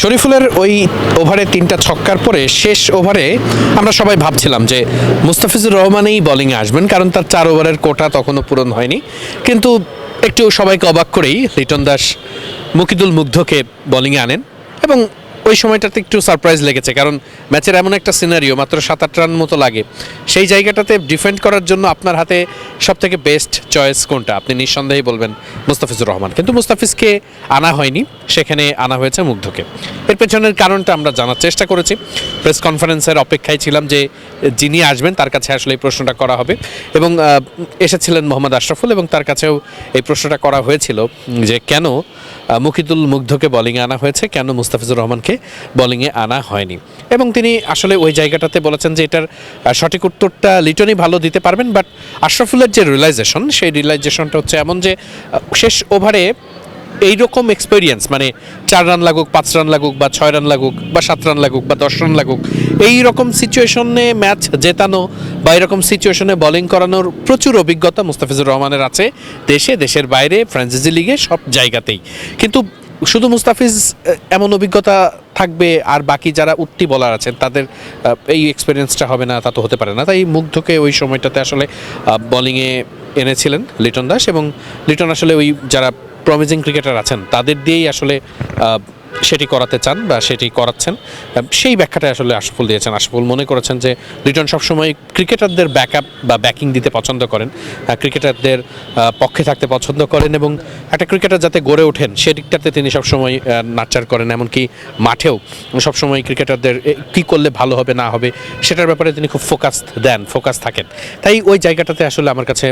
শরীফুলের ওই ওভারে তিনটা ছক্কার পরে শেষ ওভারে আমরা সবাই ভাবছিলাম যে মুস্তাফিজুর রহমানেই বলিংয়ে আসবেন, কারণ তার চার ওভারের কোটা তখনও পূরণ হয়নি। কিন্তু একটু সবাইকে অবাক করেই লিটন দাস মুকিদুল মুগ্ধকে বলিংয়ে আনেন এবং ওই সময়টাতে একটু সারপ্রাইজ লেগেছে, কারণ ম্যাচের এমন একটা সিনারিও মাত্র সাত আট রান মতো লাগে। সেই জায়গাটাতে ডিফেন্ড করার জন্য আপনার হাতে সব থেকে বেস্ট চয়েস কোনটা? আপনি নিঃসন্দেহেই বলবেন মুস্তাফিজুর রহমান। কিন্তু মুস্তাফিজকে আনা হয়নি, সেখানে আনা হয়েছে মুগ্ধকে। এর পেছনের কারণটা আমরা জানার চেষ্টা করেছি। প্রেস কনফারেন্সের অপেক্ষায় ছিলাম যে যিনি আসবেন তার কাছে আসলে এই প্রশ্নটা করা হবে এবং এসেছিলেন মোহাম্মদ আশরাফুল এবং তার কাছেও এই প্রশ্নটা করা হয়েছিল যে কেন মুকিদুল মুগ্ধকে বোলিংয়ে আনা হয়েছে, কেন মুস্তাফিজুর রহমানকে বলিংয়ে আনা হয়নি? এবং তিনি আসলে ওই জায়গাটাতে বলেছেন যে এটার সঠিক উত্তরটা লিটনই ভালো দিতে পারবেন, বাট আশরাফুলের যে রিয়েলাইজেশন সেই রিয়েলাইজেশনটা হচ্ছে এমন যে শেষ ওভারে এইরকম এক্সপেরিয়েন্স মানে চার রান লাগুক, পাঁচ রান লাগুক, বা ছয় রান লাগুক, বা সাত রান লাগুক, বা দশ রান লাগুক এই রকম সিচুয়েশনে ম্যাচ জেতানো, বা এরকম সিচুয়েশনে বোলিং করানোর প্রচুর অভিজ্ঞতা মুস্তাফিজুর রহমানের আছে দেশে, দেশের বাইরে ফ্রান্সাইজি লিগে সব জায়গাতেই। কিন্তু শুধু মুস্তাফিজ এমন অভিজ্ঞতা থাকবে, আর বাকি যারা উঠতি বলার আছেন, তাদের এই এক্সপিরিয়েন্সটা হবে না, তা তো হতে পারে না। তাই মুগ্ধকে ওই সময়টাতে আসলে বোলিংয়ে এনেছিলেন লিটন দাস, এবং লিটন আসলে ওই যারা প্রমিজিং ক্রিকেটার আছেন তাদের দিয়েই আসলে সেটি করাতে চান বা সেটি করাচ্ছেন। সেই ব্যাখ্যাটা আসলে আশফুল দিয়েছেন। আশফুল মনে করেছেন যে লিটন সবসময় ক্রিকেটারদের ব্যাকআপ বা ব্যাকিং দিতে পছন্দ করেন। ক্রিকেটারদের পক্ষে থাকতে পছন্দ করেন এবং একটা ক্রিকেটার যাতে গড়ে ওঠেন, সেদিকটাতে তিনি সবসময় নাচার করেন, এমনকি মাঠেও। সবসময় ক্রিকেটারদের কি করলে ভালো হবে, না হবে, সেটার ব্যাপারে তিনি খুব ফোকাস দেন ফোকাস থাকেন। তাই ওই জায়গাটাতে আসলে আমার কাছে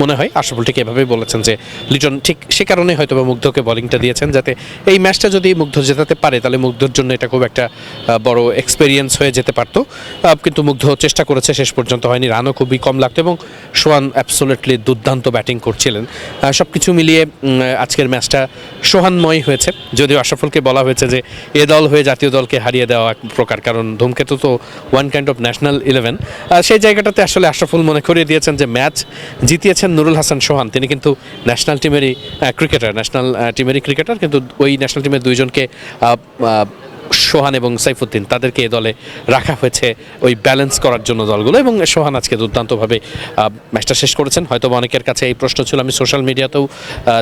মনে হয়, আশরাফুল ঠিক এভাবেই বলেছেন যে লিটন ঠিক সে কারণে হয়তো বা মুগ্ধকে বোলিংটা দিয়েছেন, যাতে এই ম্যাচটা যদি মুগ্ধ জেতাতে পারে, তাহলে মুগ্ধর জন্য এটা খুব একটা বড় এক্সপেরিয়েন্স হয়ে যেতে পারতো। কিন্তু মুগ্ধ চেষ্টা করেছে, শেষ পর্যন্ত হয়নি, রানও খুবই কম লাগতো এবং সোহান অ্যাবসোলেটলি দুর্দান্ত ব্যাটিং করছিলেন। সব কিছু মিলিয়ে আজকের ম্যাচটা সোহানময় হয়েছে। যদিও আশরাফুলকে বলা হয়েছে যে, এ দল হয়ে জাতীয় দলকে হারিয়ে দেওয়া এক প্রকার, কারণ ধূমকেতু তো one kind of national eleven সেই জায়গাটাতে আসলে আশরাফুল মনে করিয়ে দিয়েছেন যে ম্যাচ জিতিয়েছেন নুরুল হাসান সোহান। তিনি কিন্তু ন্যাশনাল টিমেরই ক্রিকেটার ন্যাশনাল টিমেরই ক্রিকেটার কিন্তু ওই ন্যাশনাল টিমের দুইজনকে সোহান এবং সাইফুদ্দিন, তাদেরকে এ দলে রাখা হয়েছে ওই ব্যালেন্স করার জন্য দলগুলো এবং সোহান আজকে দুর্দান্তভাবে ম্যাচটা শেষ করেছেন। হয়তো অনেকের কাছে এই প্রশ্ন ছিল, আমি সোশ্যাল মিডিয়াতেও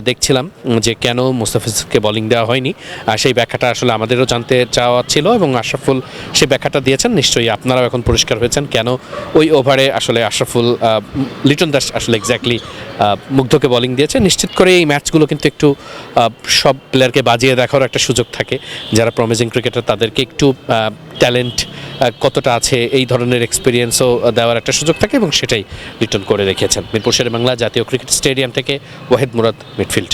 দেখছিলাম যে কেন মুস্তাফিজকে বোলিং দেওয়া হয়নি। আর সেই ব্যাখ্যাটা আসলে আমাদেরও জানতে চাওয়া ছিল এবং আশরাফুল সেই ব্যাখ্যাটা দিয়েছেন, নিশ্চয়ই আপনারাও এখন পরিষ্কার হয়েছেন কেন ওই ওভারে আসলে আশরাফুল লিটন দাস আসলে এক্স্যাক্টলি মুগ্ধকে বোলিং দিয়েছে। নিশ্চিত করে এই ম্যাচগুলো কিন্তু একটু সব প্লেয়ারকে বাজিয়ে দেখার একটা সুযোগ থাকে, যারা প্রমিজিং ক্রিকেটার তাদেরকে একটু ট্যালেন্ট কতটা আছে এই ধরনের এক্সপিরিয়েন্সও দেওয়ার একটা সুযোগ থাকে এবং সেটাই রিটার্ন করে রেখেছেন। মিরপুর শেরে বাংলা জাতীয় ক্রিকেট স্টেডিয়াম থেকে ওয়াহিদ মুরাদ মিডফিল্ড